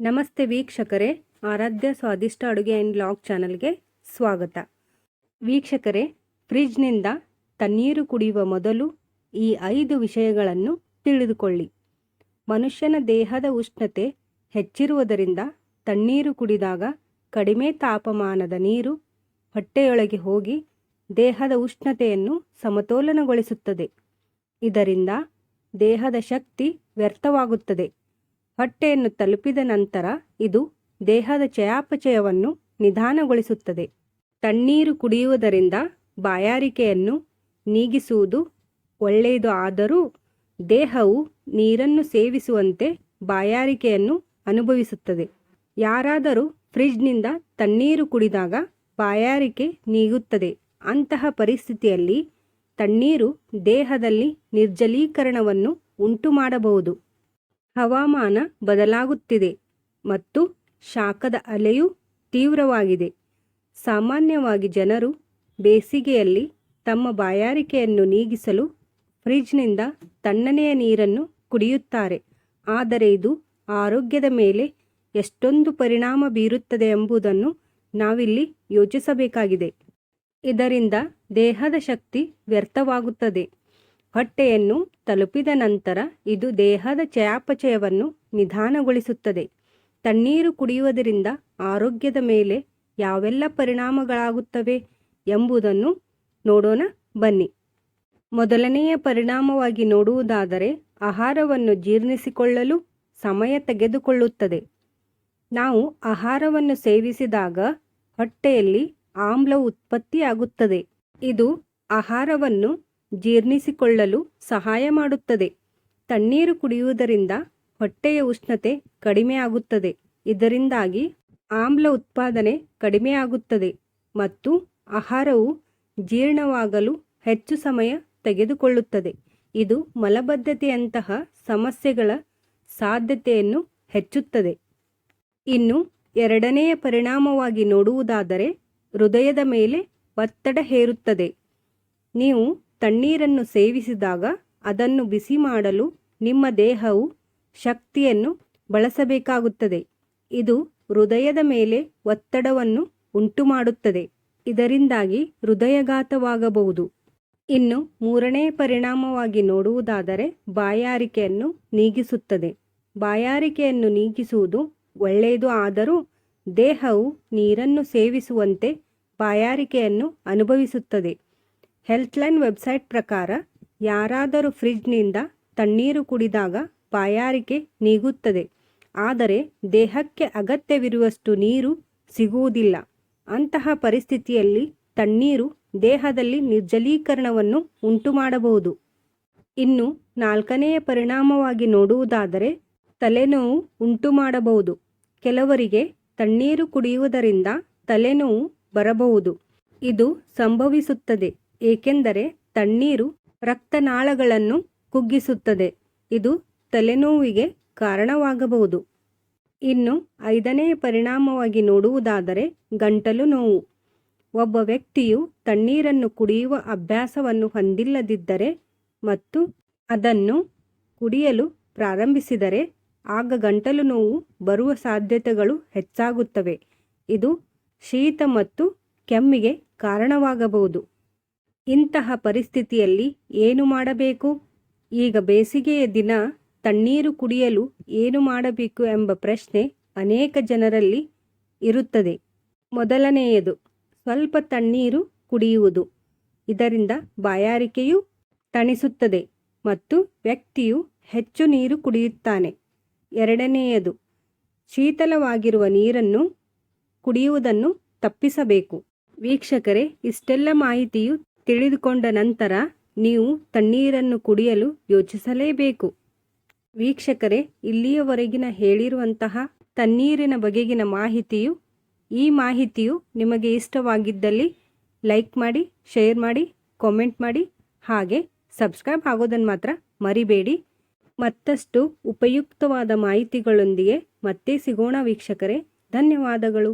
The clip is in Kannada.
ನಮಸ್ತೆ ವೀಕ್ಷಕರೇ, ಆರಾಧ್ಯ ಸ್ವಾದಿಷ್ಟ ಅಡುಗೆ ಆ್ಯಂಡ್ ಲಾಗ್ ಚಾನಲ್ಗೆ ಸ್ವಾಗತ. ವೀಕ್ಷಕರೇ, ಫ್ರಿಜ್ನಿಂದ ತಣ್ಣೀರು ಕುಡಿಯುವ ಮೊದಲು ಈ ಐದು ವಿಷಯಗಳನ್ನು ತಿಳಿದುಕೊಳ್ಳಿ. ಮನುಷ್ಯನ ದೇಹದ ಉಷ್ಣತೆ ಹೆಚ್ಚಿರುವುದರಿಂದ ತಣ್ಣೀರು ಕುಡಿದಾಗ ಕಡಿಮೆ ತಾಪಮಾನದ ನೀರು ಹೊಟ್ಟೆಯೊಳಗೆ ಹೋಗಿ ದೇಹದ ಉಷ್ಣತೆಯನ್ನು ಸಮತೋಲನಗೊಳಿಸುತ್ತದೆ. ಇದರಿಂದ ದೇಹದ ಶಕ್ತಿ ವ್ಯರ್ಥವಾಗುತ್ತದೆ. ಹೊಟ್ಟೆಯನ್ನು ತಲುಪಿದ ನಂತರ ಇದು ದೇಹದ ಚಯಾಪಚಯವನ್ನು ನಿಧಾನಗೊಳಿಸುತ್ತದೆ. ತಣ್ಣೀರು ಕುಡಿಯುವುದರಿಂದ ಬಾಯಾರಿಕೆಯನ್ನು ನೀಗಿಸುವುದು ಒಳ್ಳೆಯದು. ಆದರೂ ದೇಹವು ನೀರನ್ನು ಸೇವಿಸುವಂತೆ ಬಾಯಾರಿಕೆಯನ್ನು ಅನುಭವಿಸುತ್ತದೆ. ಯಾರಾದರೂ ಫ್ರಿಜ್ನಿಂದ ತಣ್ಣೀರು ಕುಡಿದಾಗ ಬಾಯಾರಿಕೆ ನೀಗುತ್ತದೆ. ಅಂತಹ ಪರಿಸ್ಥಿತಿಯಲ್ಲಿ ತಣ್ಣೀರು ದೇಹದಲ್ಲಿ ನಿರ್ಜಲೀಕರಣವನ್ನು ಉಂಟು ಮಾಡಬಹುದು ಹವಾಮಾನ ಬದಲಾಗುತ್ತಿದೆ ಮತ್ತು ಶಾಖದ ಅಲೆಯು ತೀವ್ರವಾಗಿದೆ. ಸಾಮಾನ್ಯವಾಗಿ ಜನರು ಬೇಸಿಗೆಯಲ್ಲಿ ತಮ್ಮ ಬಾಯಾರಿಕೆಯನ್ನು ನೀಗಿಸಲು ಫ್ರಿಜ್ನಿಂದ ತಣ್ಣನೆಯ ನೀರನ್ನು ಕುಡಿಯುತ್ತಾರೆ. ಆದರೆ ಇದು ಆರೋಗ್ಯದ ಮೇಲೆ ಎಷ್ಟೊಂದು ಪರಿಣಾಮ ಬೀರುತ್ತದೆ ಎಂಬುದನ್ನು ನಾವಿಲ್ಲಿ ಯೋಚಿಸಬೇಕಾಗಿದೆ. ಇದರಿಂದ ದೇಹದ ಶಕ್ತಿ ವ್ಯರ್ಥವಾಗುತ್ತದೆ. ಹೊಟ್ಟೆಯನ್ನು ತಲುಪಿದ ನಂತರ ಇದು ದೇಹದ ಚಯಾಪಚಯವನ್ನು ನಿಧಾನಗೊಳಿಸುತ್ತದೆ. ತಣ್ಣೀರು ಕುಡಿಯುವುದರಿಂದ ಆರೋಗ್ಯದ ಮೇಲೆ ಯಾವೆಲ್ಲ ಪರಿಣಾಮಗಳಾಗುತ್ತವೆ ಎಂಬುದನ್ನು ನೋಡೋಣ, ಬನ್ನಿ. ಮೊದಲನೆಯ ಪರಿಣಾಮವಾಗಿ ನೋಡುವುದಾದರೆ ಆಹಾರವನ್ನು ಜೀರ್ಣಿಸಿಕೊಳ್ಳಲು ಸಮಯ ತೆಗೆದುಕೊಳ್ಳುತ್ತದೆ. ನಾವು ಆಹಾರವನ್ನು ಸೇವಿಸಿದಾಗ ಹೊಟ್ಟೆಯಲ್ಲಿ ಆಮ್ಲ ಉತ್ಪತ್ತಿಯಾಗುತ್ತದೆ. ಇದು ಆಹಾರವನ್ನು ಜೀರ್ಣಿಸಿಕೊಳ್ಳಲು ಸಹಾಯ ಮಾಡುತ್ತದೆ. ತಣ್ಣೀರು ಕುಡಿಯುವುದರಿಂದ ಹೊಟ್ಟೆಯ ಉಷ್ಣತೆ ಕಡಿಮೆಯಾಗುತ್ತದೆ ಇದರಿಂದಾಗಿ ಆಮ್ಲ ಉತ್ಪಾದನೆ ಕಡಿಮೆಯಾಗುತ್ತದೆ ಮತ್ತು ಆಹಾರವು ಜೀರ್ಣವಾಗಲು ಹೆಚ್ಚು ಸಮಯ ತೆಗೆದುಕೊಳ್ಳುತ್ತದೆ. ಇದು ಮಲಬದ್ಧತೆಯಂತಹ ಸಮಸ್ಯೆಗಳ ಸಾಧ್ಯತೆಯನ್ನು ಹೆಚ್ಚುತ್ತದೆ. ಇನ್ನು ಎರಡನೆಯ ಪರಿಣಾಮವಾಗಿ ನೋಡುವುದಾದರೆ ಹೃದಯದ ಮೇಲೆ ಒತ್ತಡ ಹೇರುತ್ತದೆ. ನೀವು ತಣ್ಣೀರನ್ನು ಸೇವಿಸಿದಾಗ ಅದನ್ನು ಬಿಸಿ ಮಾಡಲು ನಿಮ್ಮ ದೇಹವು ಶಕ್ತಿಯನ್ನು ಬಳಸಬೇಕಾಗುತ್ತದೆ. ಇದು ಹೃದಯದ ಮೇಲೆ ಒತ್ತಡವನ್ನು ಉಂಟುಮಾಡುತ್ತದೆ. ಇದರಿಂದಾಗಿ ಹೃದಯಘಾತವಾಗಬಹುದು. ಇನ್ನು ಮೂರನೇ ಪರಿಣಾಮವಾಗಿ ನೋಡುವುದಾದರೆ ಬಾಯಾರಿಕೆಯನ್ನು ನೀಗಿಸುತ್ತದೆ. ಬಾಯಾರಿಕೆಯನ್ನು ನೀಗಿಸುವುದು ಒಳ್ಳೆಯದು, ಆದರೂ ದೇಹವು ನೀರನ್ನು ಸೇವಿಸುವಂತೆ ಬಾಯಾರಿಕೆಯನ್ನು ಅನುಭವಿಸುತ್ತದೆ. ಹೆಲ್ತ್ಲೈನ್ ವೆಬ್ಸೈಟ್ ಪ್ರಕಾರ ಯಾರಾದರೂ ಫ್ರಿಜ್ನಿಂದ ತಣ್ಣೀರು ಕುಡಿದಾಗ ಬಾಯಾರಿಕೆ ನೀಗುತ್ತದೆ. ಆದರೆ ದೇಹಕ್ಕೆ ಅಗತ್ಯವಿರುವಷ್ಟು ನೀರು ಸಿಗುವುದಿಲ್ಲ. ಅಂತಹ ಪರಿಸ್ಥಿತಿಯಲ್ಲಿ ತಣ್ಣೀರು ದೇಹದಲ್ಲಿ ನಿರ್ಜಲೀಕರಣವನ್ನು ಉಂಟು ಮಾಡಬಹುದು ಇನ್ನು ನಾಲ್ಕನೆಯ ಪರಿಣಾಮವಾಗಿ ನೋಡುವುದಾದರೆ ತಲೆನೋವು ಉಂಟು ಮಾಡಬಹುದು ಕೆಲವರಿಗೆ ತಣ್ಣೀರು ಕುಡಿಯುವುದರಿಂದ ತಲೆನೋವು ಬರಬಹುದು. ಇದು ಸಂಭವಿಸುತ್ತದೆ. ಏಕೆಂದರೆ ತಣ್ಣೀರು ರಕ್ತನಾಳಗಳನ್ನು ಕುಗ್ಗಿಸುತ್ತದೆ. ಇದು ತಲೆನೋವಿಗೆ ಕಾರಣವಾಗಬಹುದು. ಇನ್ನು ಐದನೇ ಪರಿಣಾಮವಾಗಿ ನೋಡುವುದಾದರೆ ಗಂಟಲು ನೋವು. ಒಬ್ಬ ವ್ಯಕ್ತಿಯು ತಣ್ಣೀರನ್ನು ಕುಡಿಯುವ ಅಭ್ಯಾಸವನ್ನು ಹೊಂದಿಲ್ಲದಿದ್ದರೆ ಮತ್ತು ಅದನ್ನು ಕುಡಿಯಲು ಪ್ರಾರಂಭಿಸಿದರೆ ಆಗ ಗಂಟಲು ನೋವು ಬರುವ ಸಾಧ್ಯತೆಗಳು ಹೆಚ್ಚಾಗುತ್ತವೆ. ಇದು ಶೀತ ಮತ್ತು ಕೆಮ್ಮಿಗೆ ಕಾರಣವಾಗಬಹುದು. ಇಂತಹ ಪರಿಸ್ಥಿತಿಯಲ್ಲಿ ಏನು ಮಾಡಬೇಕು? ಈಗ ಬೇಸಿಗೆಯ ದಿನ, ತಣ್ಣೀರು ಕುಡಿಯಲು ಏನು ಮಾಡಬೇಕು ಎಂಬ ಪ್ರಶ್ನೆ ಅನೇಕ ಜನರಲ್ಲಿ ಇರುತ್ತದೆ. ಮೊದಲನೆಯದು, ಸ್ವಲ್ಪ ತಣ್ಣೀರು ಕುಡಿಯುವುದು. ಇದರಿಂದ ಬಾಯಾರಿಕೆಯು ತಣಿಸುತ್ತದೆ ಮತ್ತು ವ್ಯಕ್ತಿಯು ಹೆಚ್ಚು ನೀರು ಕುಡಿಯುತ್ತಾನೆ. ಎರಡನೆಯದು, ಶೀತಲವಾಗಿರುವ ನೀರನ್ನು ಕುಡಿಯುವುದನ್ನು ತಪ್ಪಿಸಬೇಕು. ವೀಕ್ಷಕರೇ, ಇಷ್ಟೆಲ್ಲ ಮಾಹಿತಿಯು ತಿಳಿದುಕೊಂಡ ನಂತರ ನೀವು ತಣ್ಣೀರನ್ನು ಕುಡಿಯಲು ಯೋಚಿಸಲೇಬೇಕು. ವೀಕ್ಷಕರೇ, ಇಲ್ಲಿಯವರೆಗಿನ ಹೇಳಿರುವಂತಹ ತಣ್ಣೀರಿನ ಬಗೆಗಿನ ಮಾಹಿತಿಯು, ಈ ಮಾಹಿತಿಯು ನಿಮಗೆ ಇಷ್ಟವಾಗಿದ್ದಲ್ಲಿ ಲೈಕ್ ಮಾಡಿ, ಶೇರ್ ಮಾಡಿ, ಕಾಮೆಂಟ್ ಮಾಡಿ, ಹಾಗೆ ಸಬ್ಸ್ಕ್ರೈಬ್ ಆಗೋದನ್ನು ಮಾತ್ರ ಮರಿಬೇಡಿ. ಮತ್ತಷ್ಟು ಉಪಯುಕ್ತವಾದ ಮಾಹಿತಿಗಳೊಂದಿಗೆ ಮತ್ತೆ ಸಿಗೋಣ ವೀಕ್ಷಕರೇ. ಧನ್ಯವಾದಗಳು.